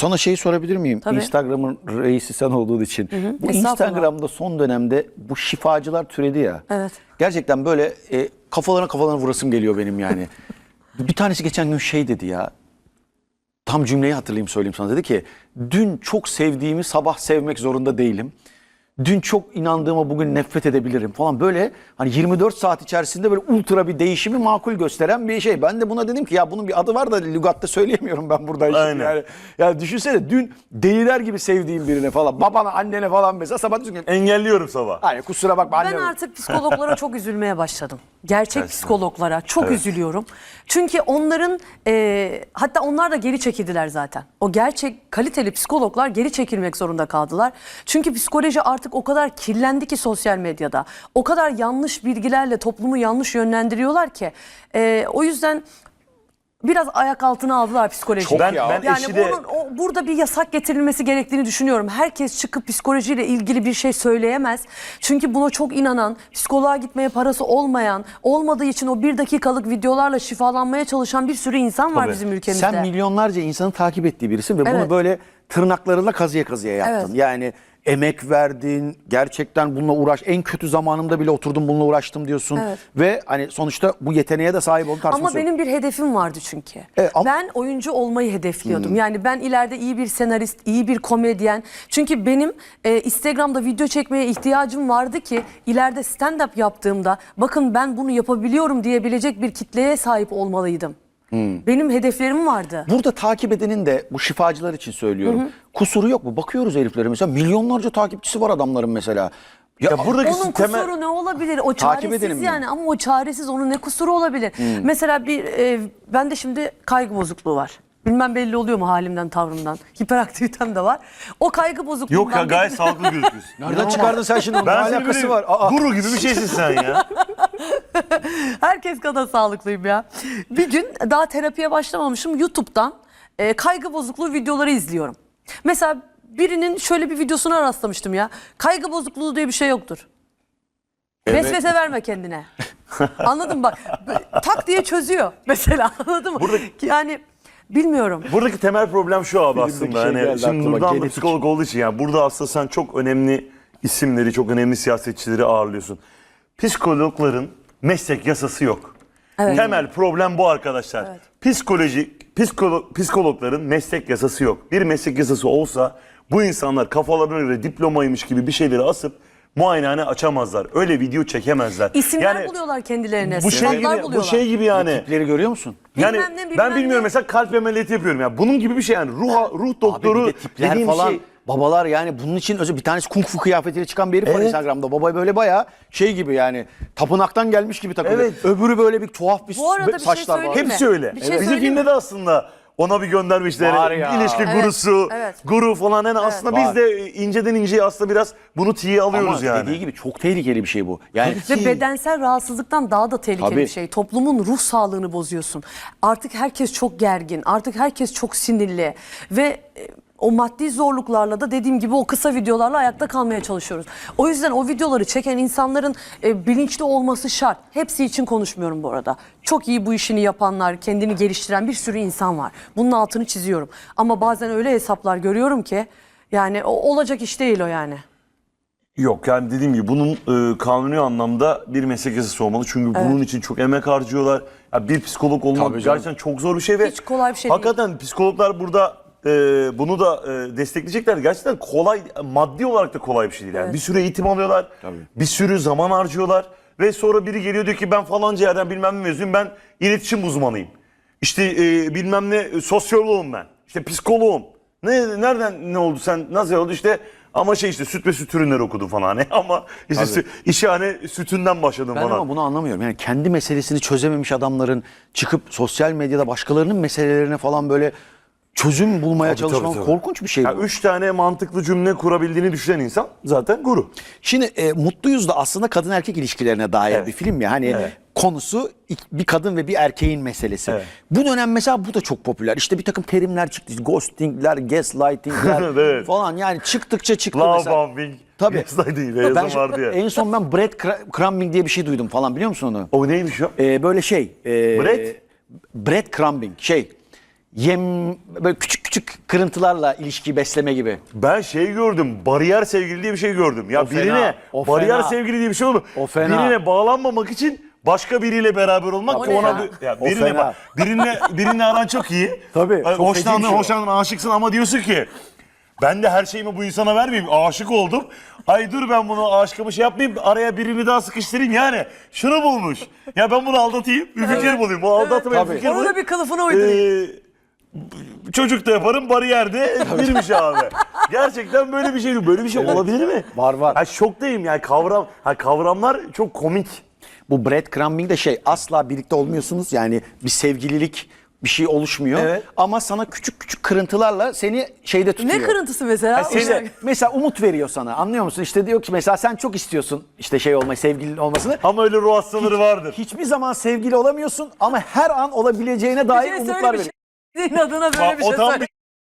Sana şeyi sorabilir miyim? Tabii. Instagram'ın reisi sen olduğun için. Bu Estağfurullah. Instagram'da son dönemde bu şifacılar türedi ya. Evet. Gerçekten böyle e, kafalarına kafalarına vurasım geliyor benim yani. bir tanesi geçen gün şey dedi ya. Tam cümleyi hatırlayayım söyleyeyim sana. Dedi ki dün çok sevdiğimi sabah sevmek zorunda değilim. Dün çok inandığıma bugün nefret edebilirim falan böyle hani 24 saat içerisinde böyle ultra bir değişimi makul gösteren bir şey. Ben de buna dedim ki ya bunun bir adı var da lügatta söyleyemiyorum ben burada. Aynen. Yani, ya düşünsene dün deliler gibi sevdiğim birine falan babana annene falan mesela sabah diyorsun ki Engelliyorum sabah. Hayır kusura bakma Ben annem. artık psikologlara çok üzülmeye başladım. Gerçek psikologlara çok üzülüyorum. Çünkü onların e, hatta onlar da geri çekildiler zaten. O gerçek kaliteli psikologlar geri çekilmek zorunda kaldılar. Çünkü psikoloji artık o kadar kirlendi ki sosyal medyada. O kadar yanlış bilgilerle toplumu yanlış yönlendiriyorlar ki. E, o yüzden biraz ayak altına aldılar psikolojiyi. Ben, ya. ben Yani eşi de onun, o, burada bir yasak getirilmesi gerektiğini düşünüyorum. Herkes çıkıp psikolojiyle ilgili bir şey söyleyemez. Çünkü buna çok inanan, psikoloğa gitmeye parası olmayan, olmadığı için o bir dakikalık videolarla şifalanmaya çalışan bir sürü insan var Tabii. bizim ülkemizde. Sen milyonlarca insanı takip ettiği birisin ve bunu Evet. böyle tırnaklarıyla kazıya kazıya yaptın. Evet. Yani emek verdin, gerçekten bununla uğraş. En kötü zamanımda bile oturdum bununla uğraştım diyorsun. Evet. Ve hani sonuçta bu yeteneğe de sahip oldun. Ama benim bir hedefim vardı çünkü. Evet, ama- Ben oyuncu olmayı hedefliyordum. Hmm. Yani ben ileride iyi bir senarist, iyi bir komedyen. Çünkü benim e, Instagram'da video çekmeye ihtiyacım vardı ki ileride stand-up yaptığımda bakın ben bunu yapabiliyorum diyebilecek bir kitleye sahip olmalıydım. Hmm. Benim hedeflerim vardı. Burada takip edenin de bu şifacılar için söylüyorum. Kusuru yok mu? Bakıyoruz heriflere mesela milyonlarca takipçisi var adamların mesela. Ya, Ya buradaki Onun temel kusuru ne olabilir? O Takip çaresiz edelim mi? yani ama o çaresiz onun ne kusuru olabilir? Mesela bir e, bende şimdi kaygı bozukluğu var. Bilmem belli oluyor mu halimden, tavrımdan. Hiperaktivitem de var. O kaygı bozukluğundan... yok ya gayet sağlıklı gözüküyorsun. Nereden çıkardın sen şimdi? Ben Ne alakası var? Aa, guru gibi bir şeysin sen ya. Herkes kadar sağlıklıyım ya. Bir gün daha terapiye başlamamışım. YouTube'dan e, kaygı bozukluğu videoları izliyorum. Mesela birinin şöyle bir videosuna rastlamıştım ya. Kaygı bozukluğu diye bir şey yoktur. Vesvese verme kendine. Anladın mı bak? Tak diye çözüyor mesela anladın mı? Buradaki- Yani bilmiyorum. Buradaki temel problem şu abi aslında. şey hani şimdi Nurdan da psikolog olduğu için yani burada aslında sen çok önemli isimleri, çok önemli siyasetçileri ağırlıyorsun. Psikologların meslek yasası yok. Temel problem bu arkadaşlar. Psikoloji, psikolo- psikologların meslek yasası yok. Bir meslek yasası olsa bu insanlar kafalarına göre diplomaymış gibi bir şeyleri asıp muayenehane açamazlar. Öyle video çekemezler. İsimler buluyorlar kendilerine. Bu şey gibi, bu buluyorlar. şey gibi yani. tipleri görüyor musun? Yani Bilmem ne, bilmem ben bilmiyorum ne. mesela kalp ameliyatı yapıyorum ya. Bunun gibi bir şey yani ruh ruh doktoru Abi bir de tipler dediğim falan şey. Babalar yani bunun için özel bir tanesi kung fu kıyafetiyle çıkan bir herif var Evet. Instagram'da. Baba böyle bayağı şey gibi yani tapınaktan gelmiş gibi takılıyor. Evet. Öbürü böyle bir tuhaf bir Bu arada bir şey saçlar var. söyleyeyim mi? Hepsi öyle. Bir şey Bizim söyleyeyim filmde mi? de aslında ona bir göndermişler. Var ya. İlişki Evet, gurusu, evet. guru falan. Yani aslında Var. biz de inceden inceye aslında biraz bunu tiye alıyoruz Ama yani. dediği gibi çok tehlikeli bir şey bu. Yani Ve bedensel rahatsızlıktan daha da tehlikeli Tabii. bir şey. Toplumun ruh sağlığını bozuyorsun. Artık herkes çok gergin. Artık herkes çok sinirli. Ve e, o maddi zorluklarla da dediğim gibi o kısa videolarla ayakta kalmaya çalışıyoruz. O yüzden o videoları çeken insanların e, bilinçli olması şart. Hepsi için konuşmuyorum bu arada. Çok iyi bu işini yapanlar, kendini geliştiren bir sürü insan var. Bunun altını çiziyorum. Ama bazen öyle hesaplar görüyorum ki yani o, olacak iş değil o yani. Yok yani dediğim gibi bunun e, kanuni anlamda bir meslek yasası olmalı. Çünkü bunun için çok emek harcıyorlar. Ya bir psikolog olmak gerçekten çok zor bir şey ve Hiç kolay bir şey değil. hakikaten psikologlar burada e, bunu da e, destekleyecekler. Gerçekten kolay maddi olarak da kolay bir şey değil. Yani bir sürü eğitim alıyorlar. Bir sürü zaman harcıyorlar ve sonra biri geliyor diyor ki ben falanca yerden bilmem ne mezunuyum. Ben iletişim uzmanıyım. İşte e, bilmem ne e, sosyoloğum ben. İşte psikoloğum. Ne nereden ne oldu sen nasıl oldu işte ama şey işte süt ve süt ürünleri okudum falan hani ama işte sü, işe hani sütünden başladım ben falan. ama bunu anlamıyorum. Yani kendi meselesini çözememiş adamların çıkıp sosyal medyada başkalarının meselelerine falan böyle çözüm bulmaya Tabii, çalışmak tabii, tabii. korkunç bir şey Ya bu. üç tane mantıklı cümle kurabildiğini düşünen insan zaten guru. Şimdi e, Mutluyuz da aslında kadın erkek ilişkilerine dair Evet. bir film ya. Hani konusu ik- bir kadın ve bir erkeğin meselesi. Evet. Bu dönem mesela bu da çok popüler. İşte bir takım terimler çıktı. Ghostingler, gaslightingler Evet. falan yani çıktıkça çıktı Love mesela. bombing. Tabii. Yazıldaydı, Ben yazan vardı ya. En son ben breadcrumbing diye bir şey duydum falan biliyor musun onu? O neymiş o? Ee, böyle şey. E, Bread? Breadcrumbing şey. Yem böyle küçük küçük kırıntılarla ilişkiyi besleme gibi. Ben şey gördüm. Bariyer sevgili diye bir şey gördüm. Ya O fena, birine o bariyer fena. sevgili diye bir şey olur. O fena. Birine bağlanmamak için başka biriyle beraber olmak O ki ne ona ya? bir- ya O birine fena. bak. Birine birine aran çok iyi. Tabii, Hani çok hoşlandın, feci bir şey o. hoşlandın, aşıksın ama diyorsun ki ben de her şeyimi bu insana vermeyeyim. Aşık oldum. Ay dur ben bunu aşkımı şey yapmayayım. Araya birini daha sıkıştırayım. Yani şunu bulmuş. Ya ben bunu aldatayım. Bir fikir bulayım. Bu aldatmaya Tabii. fikir Onu da bulayım. bir kılıfına uydurayım. Ee, çocuk da yaparım bariyerde birmiş abi. Gerçekten böyle bir şey böyle bir şey olabilir mi? Var, var. Ha şoktayım yani kavram ha kavramlar çok komik. Bu breadcrumbing de şey asla birlikte olmuyorsunuz. Yani bir sevgililik bir şey oluşmuyor. Evet. Ama sana küçük küçük kırıntılarla seni şeyde tutuyor. ne kırıntısı mesela? İşte mesela umut veriyor sana anlıyor musun? İşte diyor ki mesela sen çok istiyorsun işte şey olmayı sevgilinin olmasını. Ama öyle ruh hastaları vardır. Hiçbir zaman sevgili olamıyorsun ama her an olabileceğine dair şey umutlar veriyor. şey- Senin adına böyle bir o şey tam söyle.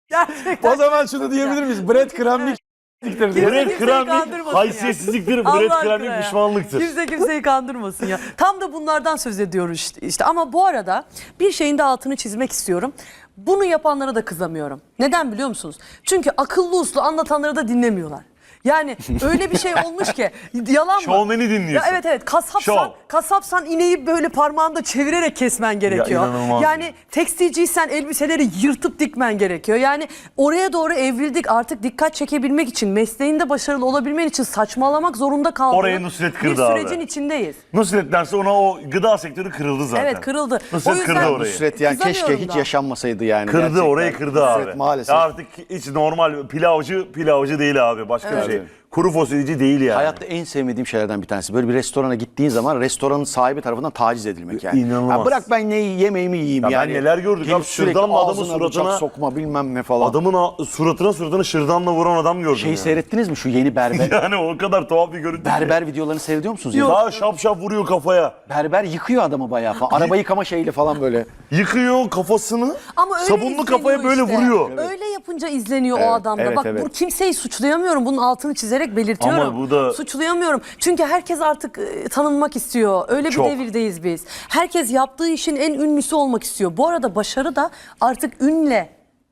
Gerçekten. O zaman şunu diyebilir miyiz? Breadcrumbing diye. Kimse Bread kimseyi kramlik kandırmasın haysiyetsizliktir, kramlik ya. pişmanlıktır. Kimse kimseyi kandırmasın ya. Tam da bunlardan söz ediyoruz işte. işte. Ama bu arada bir şeyin de altını çizmek istiyorum. Bunu yapanlara da kızamıyorum. Neden biliyor musunuz? Çünkü akıllı uslu anlatanları da dinlemiyorlar. Yani öyle bir şey olmuş ki yalan mı? Şovmeni dinliyorsun. Ya evet evet kasapsan, Şov. kasapsan ineği böyle parmağında çevirerek kesmen gerekiyor. inanılmaz. yani tekstilciysen elbiseleri yırtıp dikmen gerekiyor. Yani oraya doğru evrildik artık dikkat çekebilmek için mesleğinde başarılı olabilmen için saçmalamak zorunda kaldığın Orayı Nusret bir kırdı abi. sürecin içindeyiz. Nusret derse ona o gıda sektörü kırıldı zaten. Evet kırıldı. Nusret O yüzden- kırdı orayı. Nusret yani keşke hiç da. yaşanmasaydı yani. Kırdı gerçekten. orayı kırdı abi. Nusret maalesef. Ya artık hiç normal pilavcı pilavcı değil abi başka bir şey. Yeah. Kuru fasulyeci değil yani. Hayatta en sevmediğim şeylerden bir tanesi. Böyle bir restorana gittiğin zaman restoranın sahibi tarafından taciz edilmek yani. İnanılmaz. Ya bırak ben ne yemeğimi yiyeyim Ya ben yani. neler gördük Gelip abi, şırdanla adamın ağzına bıçak suratına- sokma bilmem ne falan. Adamın a- suratına suratına şırdanla vuran adam gördüm Şeyi ya. seyrettiniz mi şu yeni berber? Yani o kadar tuhaf bir görüntü. berber videolarını seyrediyor musunuz? ya? Daha şap şap vuruyor kafaya. Berber yıkıyor adamı bayağı falan. Araba yıkama şeyiyle falan böyle. Yıkıyor kafasını. Ama öyle sabunlu izleniyor kafaya böyle işte. vuruyor. Öyle yapınca izleniyor o adamda. evet, Bak evet. bu kimseyi suçlayamıyorum. Bunun altını çizerek belirtiyorum. Ama bu da- Suçlayamıyorum. Çünkü herkes artık e, tanınmak istiyor. Öyle bir Çok. devirdeyiz biz. Herkes yaptığı işin en ünlüsü olmak istiyor. Bu arada başarı da artık ünle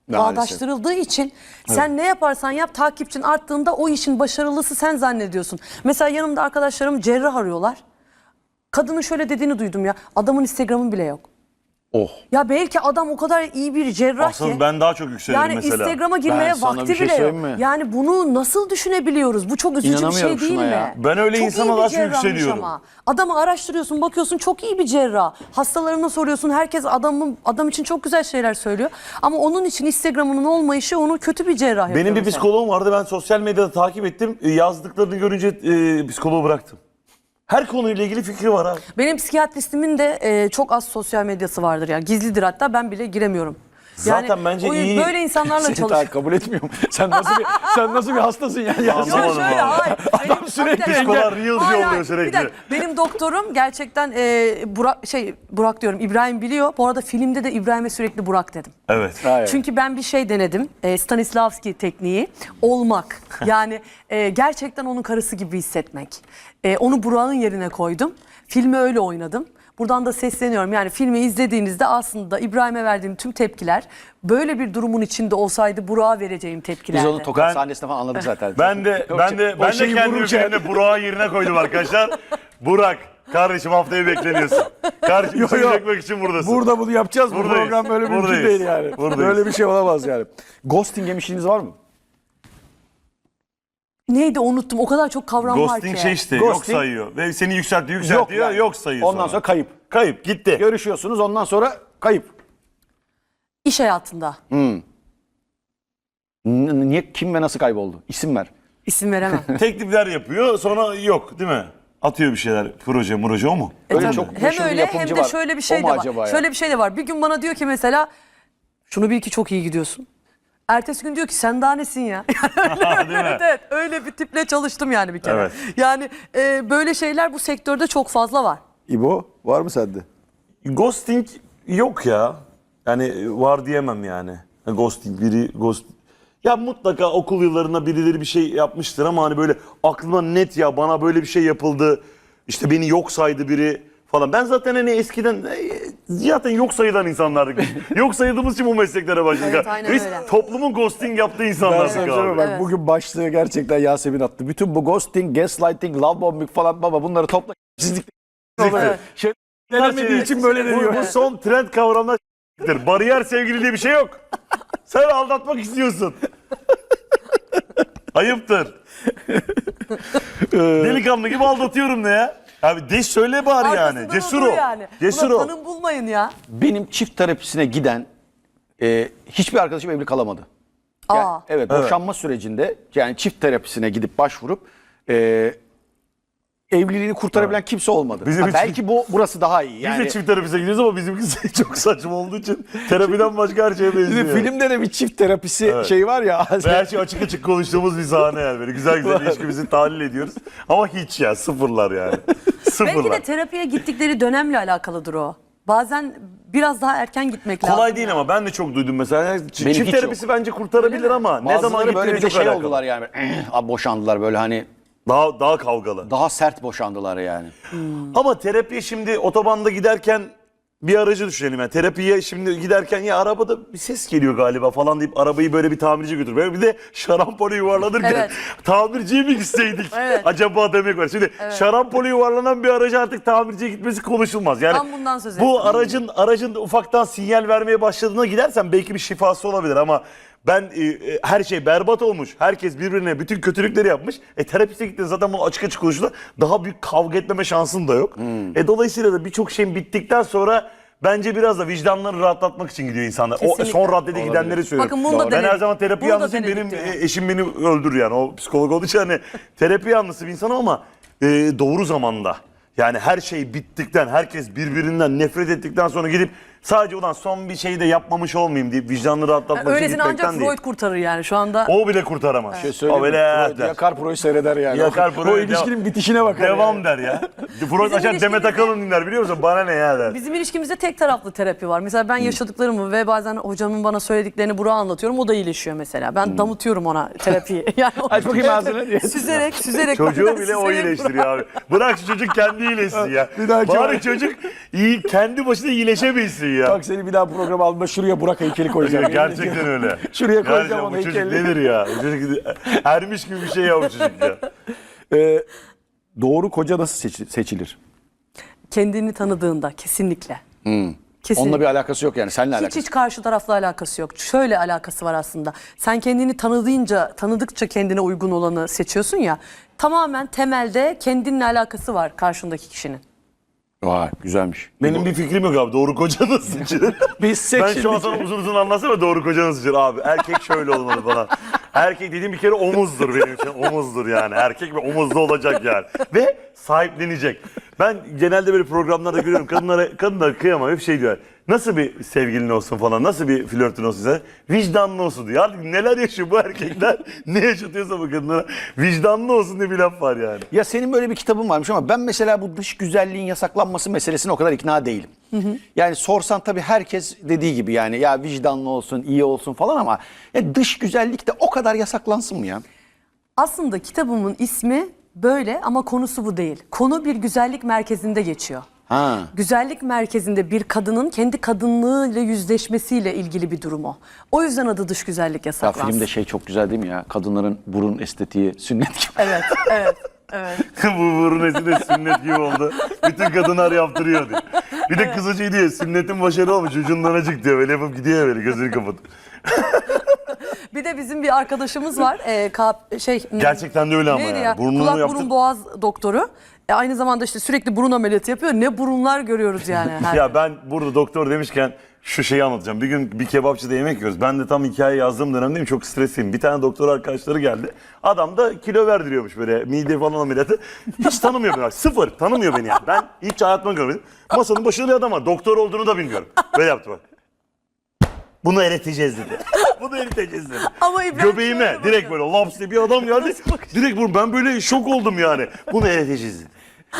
Maalesef. bağdaştırıldığı için sen ne yaparsan yap takipçin arttığında o işin başarılısı sen zannediyorsun. Mesela yanımda arkadaşlarım cerrah arıyorlar. Kadının şöyle dediğini duydum ya. Adamın Instagram'ı bile yok. Oh. Ya belki adam o kadar iyi bir cerrah Aslında ki. ben daha çok yükselirim Yani mesela. Instagram'a girmeye Ben vakti şey bile yok. mi? Yani bunu nasıl düşünebiliyoruz? Bu çok üzücü bir şey değil mi? ya. Ben öyle çok insana daha çok yükseliyorum. Ama. Adamı araştırıyorsun, bakıyorsun çok iyi bir cerrah. Hastalarına soruyorsun. Herkes adamın adam için çok güzel şeyler söylüyor. Ama onun için Instagram'ının olmayışı onu kötü bir cerrah yapıyor. Benim bir mesela. psikoloğum vardı. Ben sosyal medyada takip ettim. E, Yazdıklarını görünce e, psikoloğu bıraktım. Her konuyla ilgili fikri var abi. Benim psikiyatristimin de e, çok az sosyal medyası vardır yani gizlidir hatta ben bile giremiyorum. Yani Zaten bence o iyi- Böyle insanlarla Seni çalış. daha kabul etmiyorum. Sen nasıl bir sen nasıl bir hastasın ya? ya Yok şöyle hayır. Benim- sürekli. Psikoloğa reels Hayır, yolluyor hayır. sürekli. Bir dakika. Benim doktorum gerçekten e, Burak şey Burak diyorum İbrahim biliyor. Bu arada filmde de İbrahim'e sürekli Burak dedim. Evet. Hayır. Çünkü ben bir şey denedim. E, Stanislavski tekniği. Olmak. Yani e, gerçekten onun karısı gibi hissetmek. E, onu Burak'ın yerine koydum. Filmi öyle oynadım. Buradan da sesleniyorum. Yani filmi izlediğinizde aslında İbrahim'e verdiğim tüm tepkiler böyle bir durumun içinde olsaydı Burak'a vereceğim Biz tepkilerdi. onu tokat Ben- sahnesinde falan anladık zaten. Ben de ben şey- de ben de şeyi kendi vururken- üzerine Burak'ın yerine koydum arkadaşlar. Burak kardeşim haftaya bekleniyorsun. Kardeşim Yo, yo. dökmek için buradasın. Burada bunu yapacağız. Bu Buradayız. program böyle mümkün Buradayız. değil yani. Buradayız. Böyle bir şey olamaz yani. Ghosting yemişliğiniz var mı? Neydi unuttum. O kadar çok kavram var Ghosting ki. şey işte yok Ghosting- sayıyor. Ve seni yükseltiyor yükseltiyor yok, yani. sayıyor Ondan sonra kayıp. Kayıp gitti. Görüşüyorsunuz ondan sonra kayıp. İş hayatında. N- niye kim ve nasıl kayboldu? İsim ver. İsim veremem. Teklifler yapıyor sonra yok değil mi? Atıyor bir şeyler proje muroje o mu? Öyle Tabii. çok hem bir öyle hem de var. şöyle bir O şey mu de var. acaba ya? Şöyle bir şey de var. Bir gün bana diyor ki mesela şunu bil ki çok iyi gidiyorsun. Ertesi gün diyor ki sen daha nesin ya? Değil mi? evet, evet öyle bir tiple çalıştım yani bir kere. Evet. Yani e, böyle şeyler bu sektörde çok fazla var. İbo var mı sende? Ghosting yok ya. Yani var diyemem yani. Ghosting biri ghost ya mutlaka okul yıllarında birileri bir şey yapmıştır ama hani böyle aklıma net ya bana böyle bir şey yapıldı. İşte beni yok saydı biri falan. Ben zaten hani eskiden e, zaten yok sayılan insanlardık. yok sayıldığımız için bu mesleklere başladık. Evet, aynen Biz öyle. toplumun ghosting yaptığı Ben insanlardık sana abi. bak Evet. bugün başlığı gerçekten Yasemin attı. Bütün bu ghosting, gaslighting, love bombing falan baba bunları topla. Sizlik Evet. şey denemediği için böyle bu, deniyor. bu son trend kavramlar Bariyer sevgili diye bir şey yok. Sen aldatmak istiyorsun. Ayıptır. Delikanlı gibi aldatıyorum ne ya? Abi de söyle bari yani. Arkasından Cesur odur ol. yani. Cesur Buna ol. tanım bulmayın ya. Benim çift terapisine giden e, hiçbir arkadaşım evli kalamadı. Yani, Aa. evet, boşanma sürecinde yani çift terapisine gidip başvurup e, evliliğini kurtarabilen kimse olmadı. Bizim Ha, için- belki bu burası daha iyi. Biz Yani de çift terapise gidiyoruz ama bizimkisi çok saçma olduğu için terapiden başka her şeye benziyor. Bizim filmde de bir çift terapisi şeyi var ya. Ve her şey açık açık konuştuğumuz bir sahne yani. Böyle güzel güzel ilişkimizi tahlil ediyoruz. Ama hiç ya sıfırlar yani. Belki Sıfırlar. de terapiye gittikleri dönemle alakalıdır o. Bazen biraz daha erken gitmek lazım. Kolay değil ama ben de çok duydum mesela. Ç- Benim Çift hiç terapisi bence kurtarabilir ama ne zaman Bazıları böyle bir de çok şey alakalı. oldular yani. Abi boşandılar böyle hani Daha, daha kavgalı. daha sert boşandılar yani. Ama terapiye şimdi otobanda giderken bir aracı düşünelim yani. Terapiye şimdi giderken ya arabada bir ses geliyor galiba falan deyip arabayı böyle bir tamirci götür. Böyle bir de şarampole yuvarlanırken Evet. tamirciye mi gitseydik Evet. acaba demek var. Şimdi şarampole yuvarlanan bir aracı artık tamirciye gitmesi konuşulmaz. Yani Tam bundan söz bu ettim. aracın aracın ufaktan sinyal vermeye başladığına gidersen belki bir şifası olabilir ama ben e, e, her şey berbat olmuş. Herkes birbirine bütün kötülükleri yapmış. E terapiste gittin zaten bunu açık açık konuştular. Daha büyük kavga etmeme şansın da yok. Hmm. E dolayısıyla da birçok şeyin bittikten sonra bence biraz da vicdanlarını rahatlatmak için gidiyor insanlar. O Kesinlikle. son raddede gidenleri söylüyorum. Bakın bunu da ben her zaman terapi Bunu denedik Benim diyor. e, eşim beni öldür yani. O psikolog olduğu için hani terapi yanlısı bir insanım ama e, doğru zamanda. Yani her şey bittikten, herkes birbirinden nefret ettikten sonra gidip sadece ulan son bir şey de yapmamış olmayayım deyip vicdanını rahatlatmak için Öylesini ancak gitmekten Freud değil. kurtarır yani şu anda. O bile kurtaramaz. Şey o söyleyeyim mi? bile Freud yakar Pro'yu seyreder yani. Yakar o, Pro'yu o ilişkinin bitişine bakar. Devam yani. der ya. Freud açar Demet ilişkimizde- Akalın dinler biliyor musun? Bana ne ya der. Bizim ilişkimizde tek taraflı terapi var. Mesela ben yaşadıklarımı ve bazen hocamın bana söylediklerini Burak'a anlatıyorum. O da iyileşiyor mesela. Ben damıtıyorum ona terapiyi. Yani Aç bakayım ağzını. süzerek, süzerek. Çocuğu bile o süzerek iyileştiriyor abi. Bırak şu çocuk kendi iyileşsin ya. Bir dahaki Bari var. çocuk iyi, kendi başına iyileşebilsin ya. Bak seni bir daha programa alma şuraya Burak heykeli koyacağım. Gerçekten öyle. Şuraya koyacağım onu bu çocuk nedir ya? Bu çocuk ermiş gibi bir şey ya bu çocuk ya. Ee, doğru koca nasıl seçi- seçilir? Kendini tanıdığında kesinlikle. Kesinlikle. Onunla bir alakası yok yani. Seninle Hiç alakası. hiç karşı tarafla alakası yok. Şöyle alakası var aslında. Sen kendini tanıdığınca, tanıdıkça kendine uygun olanı seçiyorsun ya. Tamamen temelde kendinle alakası var karşındaki kişinin. Vay güzelmiş. Benim bir fikrim yok abi. Doğru koca nasıl seçilir? Biz ben şu an sana uzun uzun anlatsam ama doğru koca nasıl seçilir abi. Erkek şöyle olmalı falan. Erkek dediğim bir kere omuzdur benim için. Omuzdur yani. Erkek ve omuzlu olacak yani. Ve sahiplenecek. Ben genelde böyle programlarda görüyorum. Kadınlara, kadınlara kıyamam. Hep şey diyor. Nasıl bir sevgilin olsun falan. Nasıl bir flörtün olsun sen? Vicdanlı olsun diyor. Artık neler yaşıyor bu erkekler? ne yaşatıyorsa bu kadınlara. Vicdanlı olsun diye bir laf var yani. Ya senin böyle bir kitabın varmış ama ben mesela bu dış güzelliğin yasaklanması meselesine o kadar ikna değilim. Yani sorsan tabii herkes dediği gibi yani ya vicdanlı olsun, iyi olsun falan ama ya dış güzellik de o kadar yasaklansın mı ya? Aslında kitabımın ismi böyle ama konusu bu değil. Konu bir güzellik merkezinde geçiyor. Ha. Güzellik merkezinde bir kadının kendi kadınlığıyla yüzleşmesiyle ilgili bir durum o. O yüzden adı dış güzellik Ya yasaklansın. filmde şey çok güzel değil mi ya? Kadınların burun estetiği sünnet gibi. Evet, evet, evet. bu burun de sünnet gibi oldu. Bütün kadınlar yaptırıyor diyor. Bir de kızı şey diyor, sünnetin başarılı olmuş, ucundan acık diyor. Böyle yapıp gidiyor böyle gözünü kapatıp. Bir de bizim bir arkadaşımız var. Ee, kap- şey Gerçekten de öyle ama neydi yani. ya? Burnunu Kulak yaptır- burun boğaz doktoru. E, aynı zamanda işte sürekli burun ameliyatı yapıyor. Ne burunlar görüyoruz yani. Her Ya ben burada doktor demişken şu şeyi anlatacağım. Bir gün bir kebapçıda yemek yiyoruz. Ben de tam hikaye yazdığım dönemdeyim. Çok stresliyim. Bir tane doktor arkadaşları geldi. Adam da kilo verdiriyormuş böyle mide falan ameliyatı. Hiç tanımıyor beni. Sıfır. Tanımıyor beni yani. Ben hiç hayatımda görmedim. Masanın başında bir adam var. Doktor olduğunu da bilmiyorum. Böyle yaptı bak. Bunu eriteceğiz dedi. Bunu eriteceğiz dedi. Ama İbrahim Göbeğime şöyle direkt böyle laps diye bir adam geldi. Direkt bunu ben böyle şok oldum yani. Bunu eriteceğiz dedi.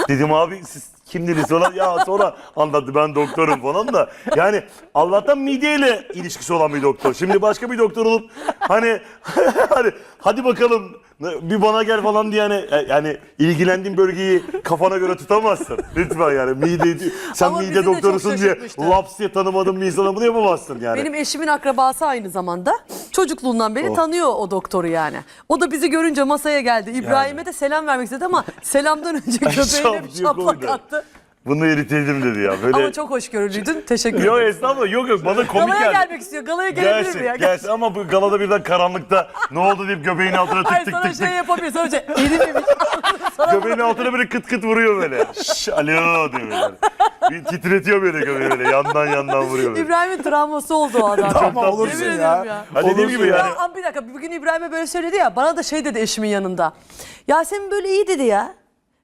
Dedim abi siz Kim dedi sonra ya sonra anlattı ben doktorum falan da. Yani Allah'tan mideyle ilişkisi olan bir doktor. Şimdi başka bir doktor olup hani hani hadi bakalım bir bana gel falan diye yani, yani ilgilendiğin bölgeyi kafana göre tutamazsın. Lütfen yani mide sen Ama mide doktorusun diye laps diye tanımadığın bir insana bunu yapamazsın yani. Benim eşimin akrabası aynı zamanda. Çocukluğundan Oh. beri tanıyor o doktoru yani. O da bizi görünce masaya geldi. İbrahim'e de selam vermek istedi ama selamdan önce göbeğine bir şaplak attı. Bunu eriteydim dedi ya. Böyle... Ama çok hoşgörülüydün. Teşekkür Yok ederim. estağfurullah yok yok bana komik Galaya geldi. gelmek istiyor. Galaya gelebilir Gelsin, mi ya? gelsin ama bu galada birden karanlıkta ne oldu deyip göbeğin altına tık Hayır tık sana tık şey tık. yapamıyor. Sonra şey. Sana Göbeğin altına böyle kıt kıt vuruyor böyle. Şş, alo diyor böyle. Bir titretiyor böyle göbeği böyle yandan yandan vuruyor böyle. İbrahim'in travması oldu o adam. Ama olursun Yemin ya. ederim ya. Ha dediğim gibi Ya yani. ama bir dakika bugün İbrahim'e böyle söyledi ya bana da şey dedi eşimin yanında. Yasemin böyle iyi dedi ya.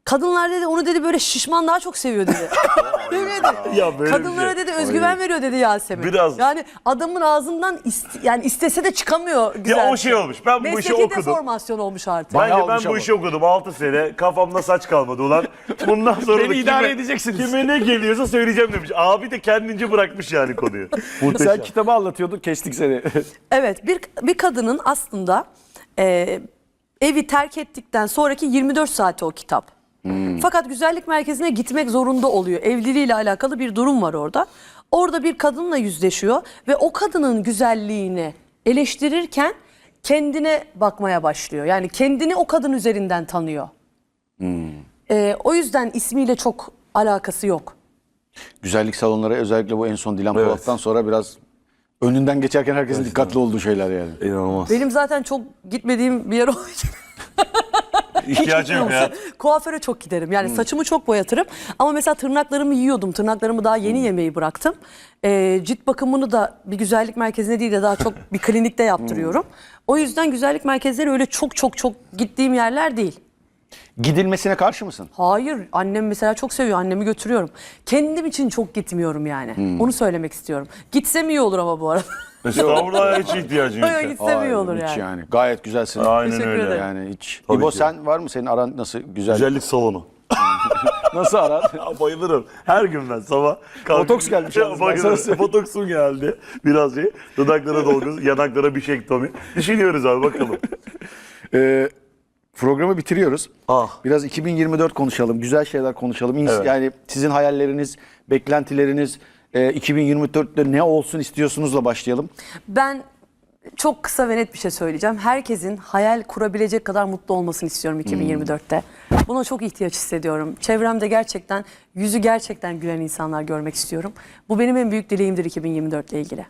Kadınlar dedi onu dedi böyle şişman daha çok seviyor dedi. Yemin ederim. Ya böyle bir Kadınlara şey. dedi özgüven veriyor dedi Yasemin. Biraz- Yani adamın ağzından iste- yani istese de çıkamıyor güzel. Ya o şey olmuş. Ben bu işi Mesleki okudum. deformasyon olmuş artık. Bayağı Bence ben olmuş bu ama. işi okudum 6 sene. Kafamda saç kalmadı ulan. Bundan sonra Beni da idare kime, edeceksiniz. Kime ne geliyorsa söyleyeceğim demiş. Abi de kendince bırakmış yani konuyu. Muhteşem. Sen kitabı anlatıyordun kestik seni. Evet bir, bir kadının aslında e, evi terk ettikten sonraki 24 saati o kitap. Fakat güzellik merkezine gitmek zorunda oluyor. Evliliğiyle alakalı bir durum var orada. Orada bir kadınla yüzleşiyor ve o kadının güzelliğini eleştirirken kendine bakmaya başlıyor. Yani kendini o kadın üzerinden tanıyor. E, o yüzden ismiyle çok alakası yok. Güzellik salonları özellikle bu en son Dilan Evet. Polat'tan sonra biraz önünden geçerken herkesin dikkatli olduğu şeyler yani. İnanılmaz. Benim zaten çok gitmediğim bir yer olduğu için İhtiyacım yok ya. Kuaföre çok giderim. Yani saçımı çok boyatırım. Ama mesela tırnaklarımı yiyordum. Tırnaklarımı daha yeni yemeyi bıraktım. Ee, cilt bakımını da bir güzellik merkezine değil de daha çok bir klinikte yaptırıyorum. O yüzden güzellik merkezleri öyle çok çok çok gittiğim yerler değil. Gidilmesine karşı mısın? Hayır annem mesela çok seviyor annemi götürüyorum. Kendim için çok gitmiyorum yani. Onu söylemek istiyorum. Gitsem iyi olur ama bu arada. Estağfurullah hiç ihtiyacın yok. İyi Hayır, olur hiç yani. Gayet güzelsin. Aynen Teşekkür öyle. ederim. Yani hiç. Tabii İbo ki. sen var mı senin aran nasıl güzel? Güzellik salonu. Nasıl aran? Ya bayılırım. Her gün ben sabah kalkıp... Botoks gelmiş yalnız, ben sana bayılırım. söyleyeyim. Botoksum geldi. Biraz şey. Dudaklara dolgu, yanaklara bir şey ektomi. Düşünüyoruz abi bakalım. Ee, programı bitiriyoruz. Ah. Biraz 2024 konuşalım. Güzel şeyler konuşalım. İns- Evet. Yani sizin hayalleriniz, beklentileriniz, e, 2024'te ne olsun istiyorsunuzla başlayalım. Ben çok kısa ve net bir şey söyleyeceğim. Herkesin hayal kurabilecek kadar mutlu olmasını istiyorum 2024'te. Buna çok ihtiyaç hissediyorum. Çevremde gerçekten yüzü gerçekten gülen insanlar görmek istiyorum. Bu benim en büyük dileğimdir 2024 ile ilgili.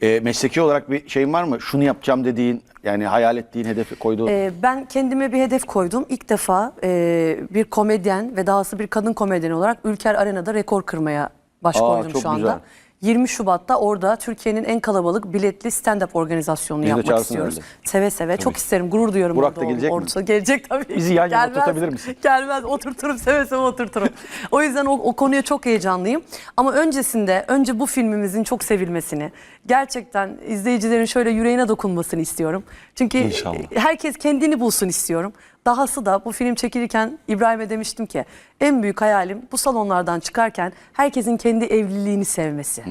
E, mesleki olarak bir şeyin var mı? Şunu yapacağım dediğin, yani hayal ettiğin, hedefi koyduğun. Ee, ben kendime bir hedef koydum. İlk defa e, bir komedyen ve dahası bir kadın komedyen olarak Ülker Arena'da rekor kırmaya baş Aa, koydum çok şu anda. güzel. 20 Şubat'ta orada Türkiye'nin en kalabalık biletli stand-up organizasyonunu de yapmak çağırsın istiyoruz. herhalde. Seve seve. Çok isterim. Gurur duyuyorum. Burak da gelecek olduğum- mi? orada. Gelecek tabii. Bizi yan yana Gelmez. oturtabilir misin? Gelmez. Oturturum. Seve seve oturturum. o yüzden o, o konuya çok heyecanlıyım. Ama öncesinde önce bu filmimizin çok sevilmesini, gerçekten izleyicilerin şöyle yüreğine dokunmasını istiyorum. Çünkü İnşallah. herkes kendini bulsun istiyorum. Dahası da bu film çekilirken İbrahim'e demiştim ki en büyük hayalim bu salonlardan çıkarken herkesin kendi evliliğini sevmesi.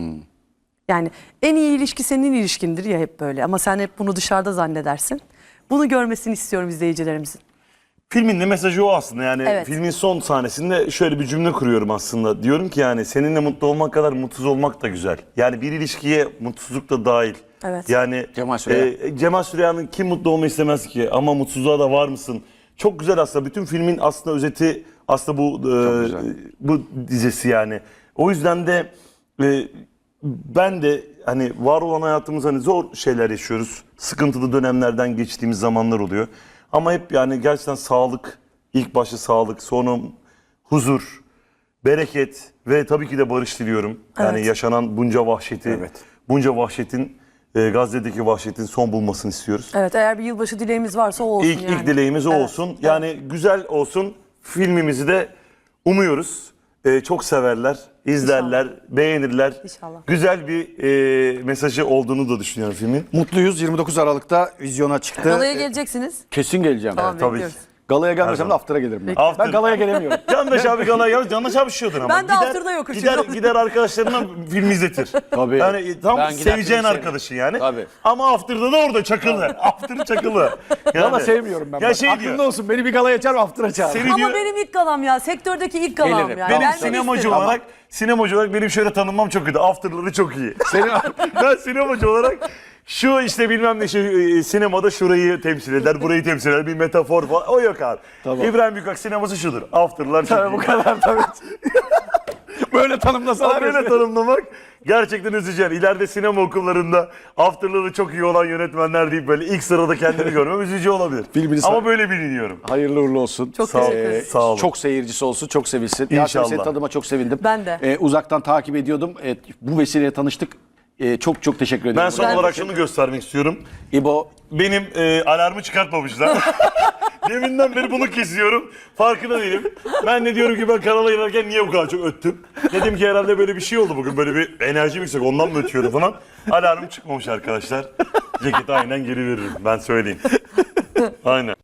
Yani en iyi ilişki senin ilişkindir ya hep böyle ama sen hep bunu dışarıda zannedersin. Bunu görmesini istiyorum izleyicilerimizin. Filmin de mesajı o aslında yani Evet. filmin son sahnesinde şöyle bir cümle kuruyorum aslında. Diyorum ki yani seninle mutlu olmak kadar mutsuz olmak da güzel. Yani bir ilişkiye mutsuzluk da dahil. Evet. Yani Cemal Süreya. e, Cemal kim mutlu olmayı istemez ki ama mutsuzluğa da var mısın? Çok güzel aslında bütün filmin aslında özeti aslında bu e, bu dizesi yani. O yüzden de e, ben de hani var olan hayatımız hani zor şeyler yaşıyoruz. Sıkıntılı dönemlerden geçtiğimiz zamanlar oluyor. Ama hep yani gerçekten sağlık, ilk başta sağlık, sonra huzur, bereket ve tabii ki de barış diliyorum. Yani Evet. yaşanan bunca vahşeti, Evet. bunca vahşetin, e, Gazze'deki vahşetin son bulmasını istiyoruz. Evet eğer bir yılbaşı dileğimiz varsa o olsun İlk, yani. ilk dileğimiz o Evet. olsun. Yani güzel olsun. Filmimizi de umuyoruz. Ee, çok severler, izlerler, beğenirler. İnşallah. Güzel bir e, mesajı olduğunu da düşünüyorum filmin. Mutluyuz. 29 Aralık'ta vizyona çıktı. Galaya E, geleceksiniz. Kesin geleceğim. Tamam tabii bekliyoruz. Galaya gelmesem de after'a gelirim ben. After. Ben galaya gelemiyorum. Candaş abi galaya gelmez. Candaş abi şişiyordur ama. Ben de after'da yokum Gider, şimdi. gider arkadaşlarına film izletir. Tabii. Yani tam Ben gider seveceğin film arkadaşın yani. Tabii. Ama after'da da orada çakılı. After çakılı. Yani, Gala sevmiyorum ben. Ya bak. şey Aklında diyor. olsun beni bir galaya çağır after'a çağır. Seni Ama diyor, benim ilk galam ya. Sektördeki ilk galam Gelirim. yani. benim Gelmek sinemacı isterim. olarak sinemacı olarak benim şöyle tanınmam çok kötü. After'ları çok iyi. Senin ben sinemacı olarak şu işte bilmem ne şey sinemada şurayı temsil eder, burayı temsil eder. Bir metafor falan. O yok abi. Tamam. İbrahim Büyükak sineması şudur. After'lar çok Tabii iyi. bu kadar tabii. Böyle tanımlasalar. Ama böyle tanımlamak gerçekten üzücü. Yani İleride sinema okullarında afterları çok iyi olan yönetmenler deyip böyle ilk sırada kendini görmem üzücü olabilir. Filmini Ama böyle biliniyorum. Hayırlı uğurlu olsun. Çok Sağ ol. teşekkür ederim. Sağ olun. Çok seyircisi olsun, çok sevilsin. İnşallah. Yasemin seni tanıdığıma çok sevindim. Ben de. Ee, uzaktan takip ediyordum. Evet, bu vesileyle tanıştık. Ee, çok çok teşekkür ederim. Ben son Ben olarak şunu göstermek istiyorum. İbo Benim e, alarmı çıkartmamışlar. Deminden beri bunu kesiyorum. Farkında değilim. Ben de diyorum ki ben kanala girerken niye bu kadar çok öttüm? Dedim ki herhalde böyle bir şey oldu bugün. Böyle bir enerjim yüksek ondan mı ötüyorum falan. Alarmım çıkmamış arkadaşlar. Ceketi aynen geri veririm ben söyleyeyim. Aynen.